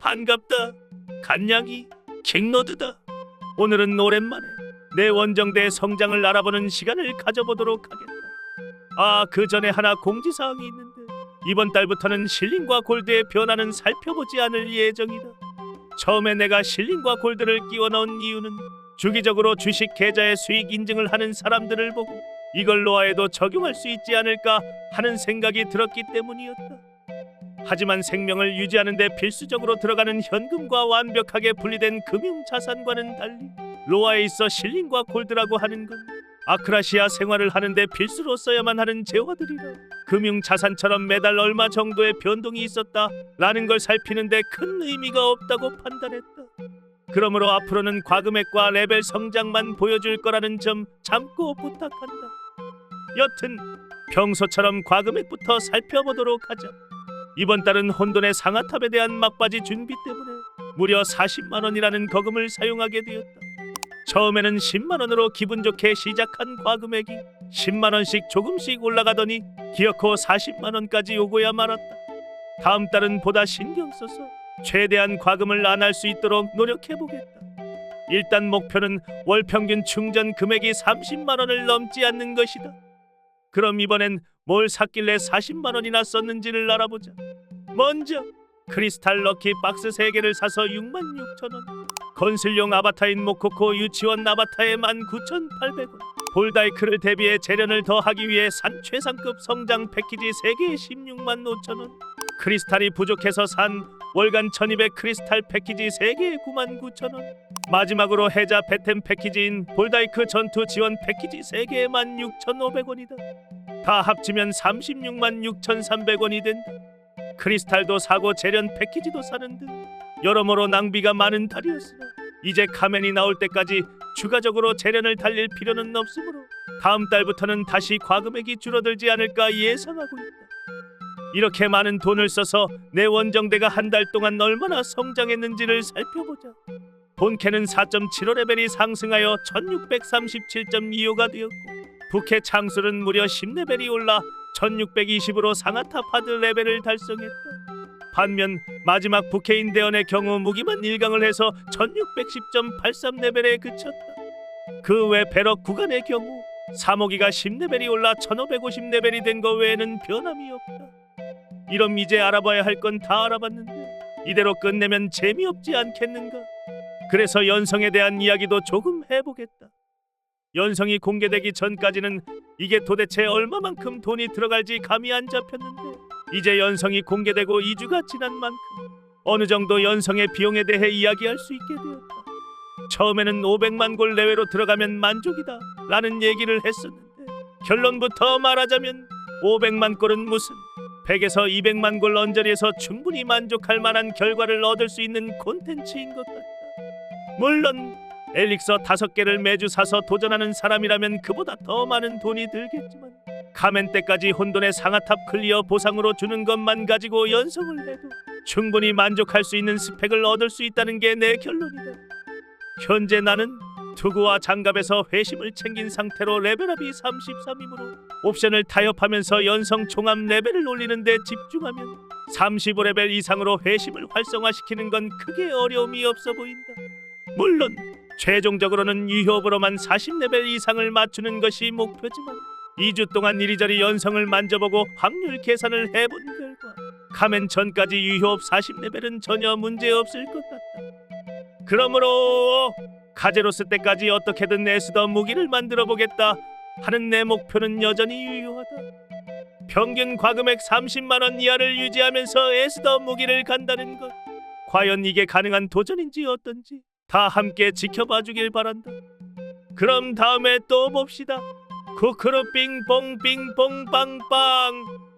반갑다. 간냥이 킹노드다. 오늘은 오랜만에 내 원정대의 성장을 알아보는 시간을 가져보도록 하겠다. 아, 그 전에 하나 공지사항이 있는데 이번 달부터는 실링과 골드의 변화는 살펴보지 않을 예정이다. 처음에 내가 실링과 골드를 끼워 넣은 이유는 주기적으로 주식 계좌의 수익 인증을 하는 사람들을 보고 이걸 노아에도 적용할 수 있지 않을까 하는 생각이 들었기 때문이었다. 하지만 생명을 유지하는 데 필수적으로 들어가는 현금과 완벽하게 분리된 금융 자산과는 달리 로아에 있어 실링과 골드라고 하는 건 아크라시아 생활을 하는데 필수로 써야만 하는 재화들이라 금융 자산처럼 매달 얼마 정도의 변동이 있었다라는 걸 살피는데 큰 의미가 없다고 판단했다. 그러므로 앞으로는 과금액과 레벨 성장만 보여줄 거라는 점 참고 부탁한다. 여튼 평소처럼 과금액부터 살펴보도록 하자. 이번 달은 혼돈의 상아탑에 대한 막바지 준비 때문에 무려 40만 원이라는 거금을 사용하게 되었다. 처음에는 10만 원으로 기분 좋게 시작한 과금액이 10만 원씩 조금씩 올라가더니 기어코 40만 원까지 오고야 말았다. 다음 달은 보다 신경 써서 최대한 과금을 안 할 수 있도록 노력해 보겠다. 일단 목표는 월 평균 충전 금액이 30만 원을 넘지 않는 것이다. 그럼 이번엔 뭘 샀길래 40만 원이나 썼는지를 알아보자. 먼저 크리스탈 럭키 박스 3개를 사서 6만 6천 원. 건슬용 아바타인 모코코 유치원 아바타에 19,800원. 볼다이크를 대비해 재련을 더하기 위해 산 최상급 성장 패키지 3개에 16만 5천 원. 크리스탈이 부족해서 산 월간 1200 크리스탈 패키지 3개에 9만 9천 원. 마지막으로 해자 배템 패키지인 볼다이크 전투 지원 패키지 3개에 16,500원이다. 다 합치면 36만 6,300원이 된다. 크리스탈도 사고 재련 패키지도 사는 등 여러모로 낭비가 많은 달이었으나 이제 카멘이 나올 때까지 추가적으로 재련을 달릴 필요는 없으므로 다음 달부터는 다시 과금액이 줄어들지 않을까 예상하고 있다. 이렇게 많은 돈을 써서 내 원정대가 한 달 동안 얼마나 성장했는지를 살펴보자. 본캐는 4.75 레벨이 상승하여 1637.25가 되었고 부캐 창술은 무려 10레벨이 올라 1620으로 상하탑 하드 레벨을 달성했다. 반면 마지막 부캐인 대원의 경우 무기만 1강을 해서 1610.83 레벨에 그쳤다. 그 외 배럭 구간의 경우 사모기가 10레벨이 올라 1550 레벨이 된거 외에는 변함이 없다. 이럼 이제 알아봐야 할 건 다 알아봤는데 이대로 끝내면 재미없지 않겠는가? 그래서 연성에 대한 이야기도 조금 해보겠다. 연성이 공개되기 전까지는 이게 도대체 얼마만큼 돈이 들어갈지 감이 안 잡혔는데 이제 연성이 공개되고 2주가 지난 만큼 어느 정도 연성의 비용에 대해 이야기할 수 있게 되었다. 처음에는 500만 골 내외로 들어가면 만족이다 라는 얘기를 했었는데 결론부터 말하자면 500만 골은 무슨 100에서 200만 골 언저리에서 충분히 만족할 만한 결과를 얻을 수 있는 콘텐츠인 것 같다. 물론 엘릭서 다섯 개를 매주 사서 도전하는 사람이라면 그보다 더 많은 돈이 들겠지만 카멘 때까지 혼돈의 상하탑 클리어 보상으로 주는 것만 가지고 연성을 해도 충분히 만족할 수 있는 스펙을 얻을 수 있다는 게 내 결론이다. 현재 나는 투구와 장갑에서 회심을 챙긴 상태로 레벨업이 33이므로 옵션을 타협하면서 연성 총합 레벨을 올리는 데 집중하면 35레벨 이상으로 회심을 활성화시키는 건 크게 어려움이 없어 보인다. 물론 최종적으로는 유효업으로만 40레벨 이상을 맞추는 것이 목표지만 2주 동안 이리저리 연성을 만져보고 확률 계산을 해본 결과 카멘 전까지 유효업 40레벨은 전혀 문제 없을 것 같다. 그러므로 카제로스 때까지 어떻게든 에스더 무기를 만들어 보겠다 하는 내 목표는 여전히 유효하다. 평균 과금액 30만 원 이하를 유지하면서 에스더 무기를 간다는 것. 과연 이게 가능한 도전인지 어떤지 다 함께 지켜봐 주길 바란다. 그럼 다음에 또 봅시다. 쿠크루 빙봉 빙봉 빵빵